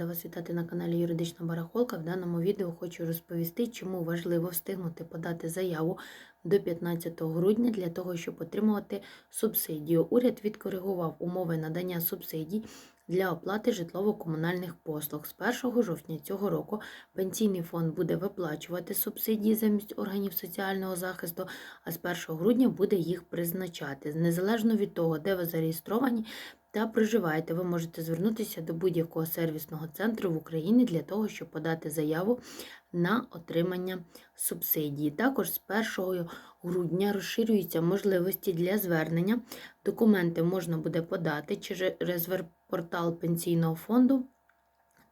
Рада вас вітати на каналі Юридична Барахолка. В даному відео хочу розповісти, чому важливо встигнути подати заяву до 15 грудня для того, щоб отримувати субсидію. Уряд відкоригував умови надання субсидій для оплати житлово-комунальних послуг. З 1 жовтня цього року пенсійний фонд буде виплачувати субсидії замість органів соціального захисту, а з 1 грудня буде їх призначати. Незалежно від того, де ви зареєстровані, та проживаєте, ви можете звернутися до будь-якого сервісного центру в Україні для того, щоб подати заяву на отримання субсидії. Також з 1 грудня розширюються можливості для звернення. Документи можна буде подати через портал пенсійного фонду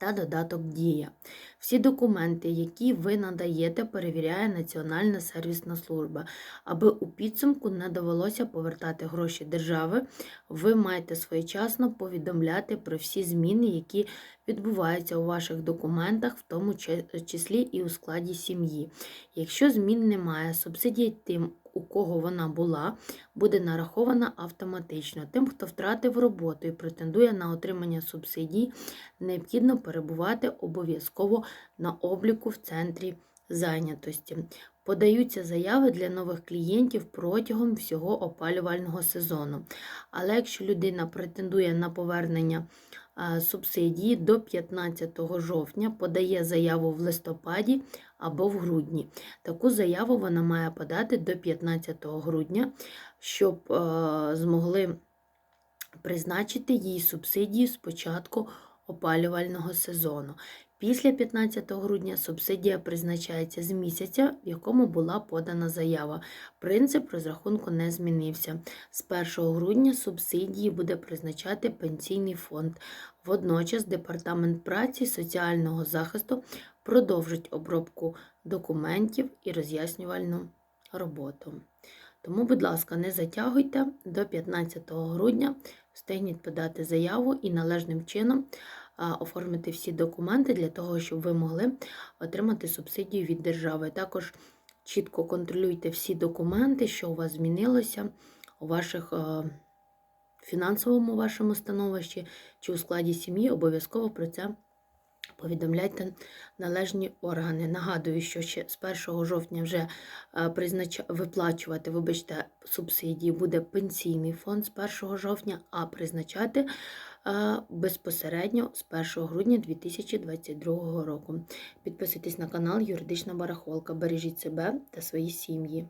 та додаток Дія. Всі документи, які ви надаєте, перевіряє Національна сервісна служба. Аби у підсумку не довелося повертати гроші держави, ви маєте своєчасно повідомляти про всі зміни, які відбуваються у ваших документах, в тому числі і у складі сім'ї. Якщо змін немає, субсидія тим, у кого вона була, буде нарахована автоматично. Тим, хто втратив роботу і претендує на отримання субсидій, необхідно перебувати обов'язково на обліку в центрі зайнятості. Подаються заяви для нових клієнтів протягом всього опалювального сезону. Але якщо людина претендує на повернення субсидії до 15 жовтня, подає заяву в листопаді або в грудні. Таку заяву вона має подати до 15 грудня, щоб змогли призначити їй субсидію з початку опалювального сезону. Після 15 грудня субсидія призначається з місяця, в якому була подана заява. Принцип розрахунку не змінився. З 1 грудня субсидії буде призначати пенсійний фонд. Водночас Департамент праці і соціального захисту продовжить обробку документів і роз'яснювальну роботу. Тому, будь ласка, не затягуйте до 15 грудня, встигніть подати заяву і належним чином оформити всі документи для того, щоб ви могли отримати субсидію від держави. Також чітко контролюйте всі документи, що у вас змінилося у ваших фінансовому вашому становищі чи у складі сім'ї, обов'язково про це. Повідомляйте належні органи. Нагадую, що ще з 1 жовтня вже признач... виплачувати, вибачте, субсидії буде пенсійний фонд з 1 жовтня, а призначати безпосередньо з 1 грудня 2022 року. Підписуйтесь на канал Юридична Барахолка. Бережіть себе та свої сім'ї.